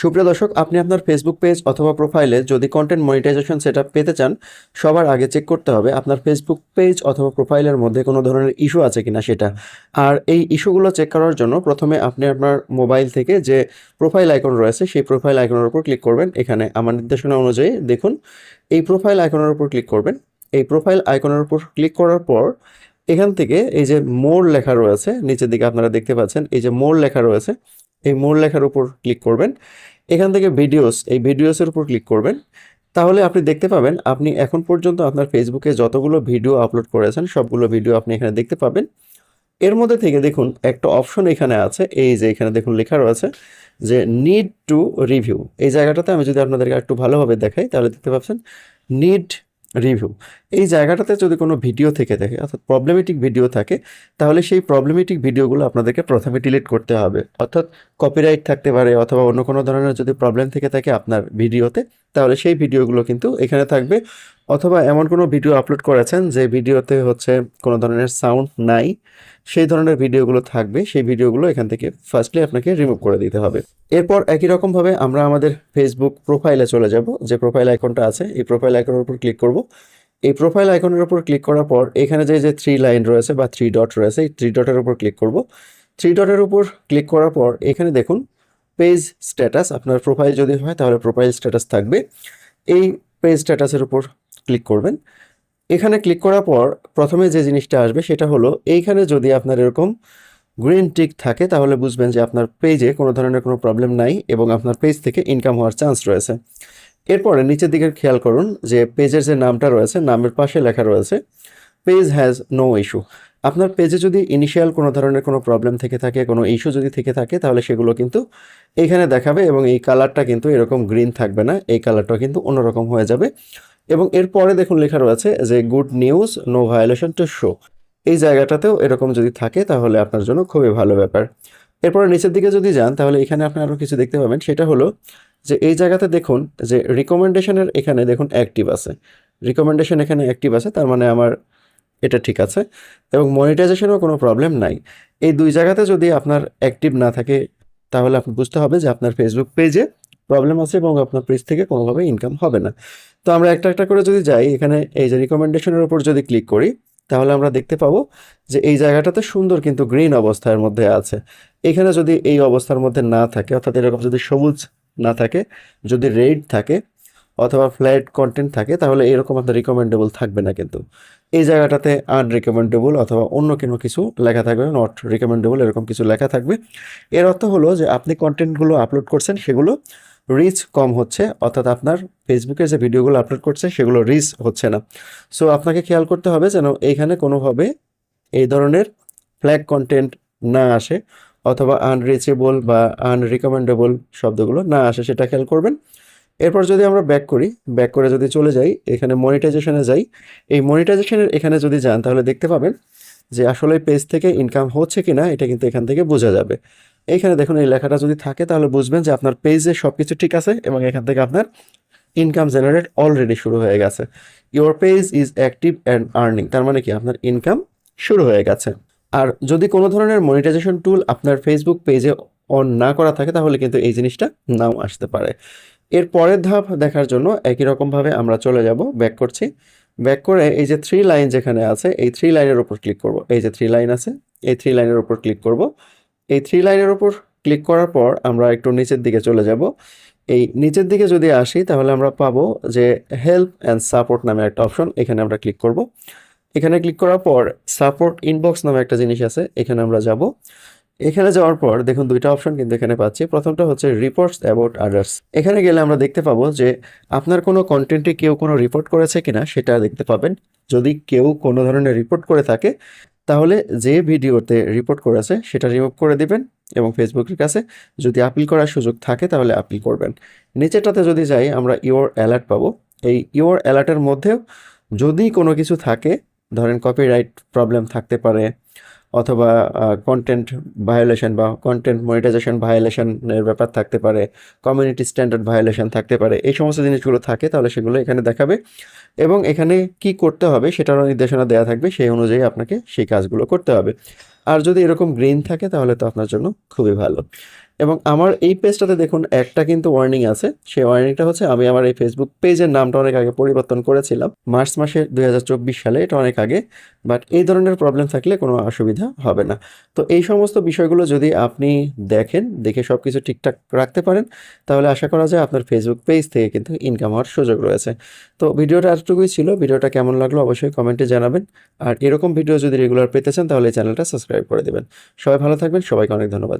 সুপ্রিয় দর্শক, আপনি আপনার ফেসবুক পেজ অথবা প্রোফাইলে যদি কন্টেন্ট মনিটাইজেশন সেট পেতে চান, সবার আগে চেক করতে হবে আপনার ফেসবুক পেজ অথবা প্রোফাইলের মধ্যে কোনো ধরনের ইস্যু আছে কিনা সেটা। আর এই ইস্যুগুলো চেক করার জন্য প্রথমে আপনি আপনার মোবাইল থেকে যে প্রোফাইল আইকন রয়েছে, সেই প্রোফাইল আইকনের উপর ক্লিক করবেন। এখানে আমার নির্দেশনা অনুযায়ী দেখুন, এই প্রোফাইল আইকনের উপর ক্লিক করবেন। এই প্রোফাইল আইকনের উপর ক্লিক করার পর এখান থেকে এই যে মোর লেখা রয়েছে, নিচের দিকে আপনারা দেখতে পাচ্ছেন, এই যে মোর লেখা রয়েছে এই মোর লেখার উপর ক্লিক করবেন। এখান থেকে ভিডিওস এই ভিডিওসের উপর ক্লিক করবেন। তাহলে আপনি দেখতে পাবেন, আপনি এখন পর্যন্ত আপনার ফেসবুকে যতগুলো ভিডিও আপলোড করেছেন, সবগুলো ভিডিও আপনি এখানে দেখতে পাবেন। এর মধ্যে থেকে দেখুন, একটা অপশন এখানে আছে, এই যে এখানে দেখুন লেখা রয়েছে যে নিড টু রিভিউ এই জায়গাটাতে আমি যদি আপনাদেরকে একটু ভালোভাবে দেখাই, তাহলে দেখতে পাচ্ছেন নিড রিভিউ এই জায়গাটাতে যদি কোনো ভিডিও থেকে থাকে, অর্থাৎ প্রবলেমেটিক ভিডিও থাকে, তাহলে সেই প্রবলেমেটিক ভিডিওগুলো আপনাদেরকে প্রথমে ডিলিট করতে হবে। অর্থাৎ কপিরাইট থাকতে পারে অথবা অন্য কোনো ধরনের যদি প্রবলেম থেকে থাকে আপনার ভিডিওতে তাহলে সেই ভিডিওগুলো কিন্তু এখানে থাকবে। অথবা এমন কোনো ভিডিও আপলোড করেছেন যে ভিডিওতে হচ্ছে কোনো ধরনের সাউন্ড নাই, সেই ধরনের ভিডিওগুলো থাকবে, সেই ভিডিওগুলো এখান থেকে ফার্স্টলি আপনাকে রিমুভ করে দিতে হবে। এরপর একই রকমভাবে আমরা আমাদের ফেসবুক প্রোফাইলে চলে যাব। যে প্রোফাইল আইকনটা আছে, এই প্রোফাইল আইকনের উপর ক্লিক করব। এই প্রোফাইল আইকনের উপর ক্লিক করার পর, এখানে যে যে থ্রি লাইন রয়েছে বা থ্রি ডট রয়েছে, এই থ্রি ডটের উপর ক্লিক করব। থ্রি ডটের উপর ক্লিক করার পর, এখানে দেখুন পেজ স্ট্যাটাস আপনার প্রোফাইল যদি হয়, তাহলে প্রোফাইল স্ট্যাটাস থাকবে। এই পেজ স্ট্যাটাসের উপর ক্লিক করবেন। এখানে ক্লিক করার পর, প্রথমে যে জিনিসটা আসবে, সেটা হলো, এইখানে যদি আপনার এরকম গ্রিন টিক থাকে, তাহলে বুঝবেন যে আপনার পেজে কোনো ধরনের কোনো প্রবলেম নাই এবং আপনার পেজ থেকে ইনকাম হওয়ার চান্স রয়েছে। এরপরে নিচের দিকে খেয়াল করুন যে পেজের যে নামটা রয়েছে, নামের পাশে লেখা রয়েছে পেজ হ্যাজ নো ইস্যু আপনার পেজে যদি ইনিশিয়াল কোনো ধরনের কোনো প্রবলেম থেকে থাকে, কোনো ইস্যু যদি থেকে থাকে, তাহলে সেগুলো কিন্তু এইখানে দেখাবে এবং এই কালারটা কিন্তু এরকম গ্রিন থাকবে না, এই কালারটা কিন্তু অন্যরকম হয়ে যাবে। এবং এরপরে দেখুন লেখা রয়েছে যে good news no violation to show এই জায়গাটাতেও এরকম যদি থাকে, তাহলে আপনার জন্য খুবই ভালো ব্যাপার। এরপরে নিচের দিকে যদি যান, তাহলে এখানে আপনি আরও কিছু দেখতে পাবেন। সেটা হলো যে এই জায়গাতে দেখুন যে রিকমেন্ডেশনের এখানে দেখুন অ্যাক্টিভ আছে। রিকমেন্ডেশন এখানে অ্যাক্টিভ আছে, তার মানে আমার এটা ঠিক আছে। এবং মনিটাইজেশনেও কোনো প্রবলেম নাই। এই দুই জায়গাতে যদি আপনার অ্যাক্টিভ না থাকে, তাহলে আপনি বুঝতে হবে যে আপনার ফেসবুক পেজে প্রবলেম আছে এবং আপনার পেজ থেকে কোনোভাবে ইনকাম হবে না। তো আমরা একটা একটা করে যদি যাই, এখানে এই যে রিকমেন্ডেশনের উপর যদি ক্লিক করি তাহলে আমরা দেখতে পাবো যে এই জায়গাটাতে সুন্দর কিন্তু গ্রিন অবস্থার মধ্যে আছে। এখানে যদি এই অবস্থার মধ্যে না থাকে, অর্থাৎ এরকম যদি সবুজ না থাকে, যদি রেড থাকে অথবা ফ্ল্যাট কন্টেন্ট থাকে, তাহলে এরকম আপনার রিকমেন্ডেবল থাকবে না কিন্তু। এই জায়গাটাতে আনরিকমেন্ডেবল অথবা অন্য কোনো কিছু লেখা থাকবে নট রিকমেন্ডেবল এরকম কিছু লেখা থাকবে। এর অর্থ হলো যে আপনি কন্টেন্টগুলো আপলোড করছেন, সেগুলো রিচ কম হচ্ছে, অর্থাৎ আপনার ফেসবুকে যে ভিডিওগুলো আপলোড করছে, সেগুলো রিচ হচ্ছে না। সো আপনাকে খেয়াল করতে হবে যেন এইখানে কোনোভাবে এই ধরনের ফ্ল্যাগ কন্টেন্ট না আসে, অথবা আনরিচেবল বা আনরিকমেন্ডেবল শব্দগুলো না আসে, সেটা খেয়াল করবেন। এরপর যদি আমরা ব্যাক করি ব্যাক করে যদি চলে যাই, এখানে মনিটাইজেশনে যাই, এই মনিটাইজেশনের এখানে যদি যান, তাহলে দেখতে পাবেন যে আসলে পেজ থেকে ইনকাম হচ্ছে কি না এটা কিন্তু এখান থেকে বোঝা যাবে। এইখানে দেখুন এই লেখাটা যদি থাকে, তাহলে বুঝবেন যে আপনার পেজে সব কিছু ঠিক আছে এবং এখান থেকে আপনার ইনকাম জেনারেট অলরেডি শুরু হয়ে গেছে। Your page is active and earning তার মানে কি? আপনার ইনকাম শুরু হয়ে গেছে। আর যদি কোনো ধরনের মনিটাইজেশন টুল আপনার ফেসবুক পেজে অন না করা থাকে, তাহলে কিন্তু এই জিনিসটা নাও আসতে পারে। এর পরের ধাপ দেখার জন্য একই রকমভাবে আমরা চলে যাব ব্যাক করছি। ব্যাক করে এই যে থ্রি লাইন যেখানে আছে, এই থ্রি লাইনের উপর ক্লিক করব। এই যে থ্রি লাইন আছে, এই থ্রি লাইনের উপর ক্লিক করব। এই থ্রি লাইনের উপর ক্লিক করার পর আমরা একটু নিচের দিকে চলে যাব। এই নিচের দিকে যদি আসি, তাহলে আমরা পাবো যে হেল্প অ্যান্ড সাপোর্ট নামে একটা অপশন এখানে আমরা ক্লিক করব। এখানে ক্লিক করার পর সাপোর্ট ইনবক্স নামে একটা জিনিস আছে, এখানে আমরা যাব। এখানে যাওয়ার পর দেখুন দুইটা অপশন কিন্তু এখানে পাচ্ছি। প্রথমটা হচ্ছে রিপোর্টস অ্যাবাউট আদার্স এখানে গেলে আমরা দেখতে পাবো যে আপনার কোনো কন্টেন্টে কেউ কোনো রিপোর্ট করেছে কিনা, সেটা দেখতে পাবেন। যদি কেউ কোনো ধরনের রিপোর্ট করে থাকে তাহলে যে ভিডিওতে রিপোর্ট করেছে সেটা রিমুভ করে দিবেন এবং ফেসবুকের কাছে যদি আপিল করার সুযোগ থাকে তাহলে আপিল করবেন। নিচেরটাতে যদি যাই, আমরা ইওর অ্যালার্ট পাবো। এই ইওর অ্যালার্টের মধ্যেও যদি কোনো কিছু থাকে, ধরেন কপিরাইট প্রবলেম থাকতে পারে অথবা কন্টেন্ট ভায়োলেশন বা কন্টেন্ট মনিটাইজেশন ভায়োলেশনের ব্যাপার থাকতে পারে কমিউনিটি স্ট্যান্ডার্ড ভায়োলেশন থাকতে পারে, এই সমস্ত জিনিসগুলো থাকে, তাহলে সেগুলো এখানে দেখাবে। এবং এখানে কি করতে হবে সেটারও নির্দেশনা দেওয়া থাকবে, সেই অনুযায়ী আপনাকে সেই কাজগুলো করতে হবে। আর যদি এরকম গ্রিন থাকে তাহলে তো আপনার জন্য খুবই ভালো। এবং আমার এই পেজটাতে দেখুন, একটা কিন্তু ওয়ার্নিং আছে। সেই ওয়ার্নিংটা হচ্ছে, আমি আমার এই ফেসবুক পেজের নামটা অনেক আগে পরিবর্তন করেছিলাম। মার্চ মাসের দুই সালে, এটা অনেক আগে। বাট এই ধরনের প্রবলেম থাকলে কোনো অসুবিধা হবে না। তো এই সমস্ত বিষয়গুলো যদি আপনি দেখেন, দেখে সব কিছু ঠিকঠাক রাখতে পারেন, তাহলে আশা করা যায় আপনার ফেসবুক পেজ থেকে কিন্তু ইনকাম হওয়ার সুযোগ রয়েছে। তো ভিডিওটা এতটুকুই ছিল। ভিডিওটা কেমন লাগল অবশ্যই কমেন্টে জানাবেন। আর এরকম ভিডিও যদি রেগুলার পেতে চান, তাহলে চ্যানেলটা সাবস্ক্রাইব করে দেবেন। সবাই ভালো থাকবেন। সবাইকে অনেক ধন্যবাদ।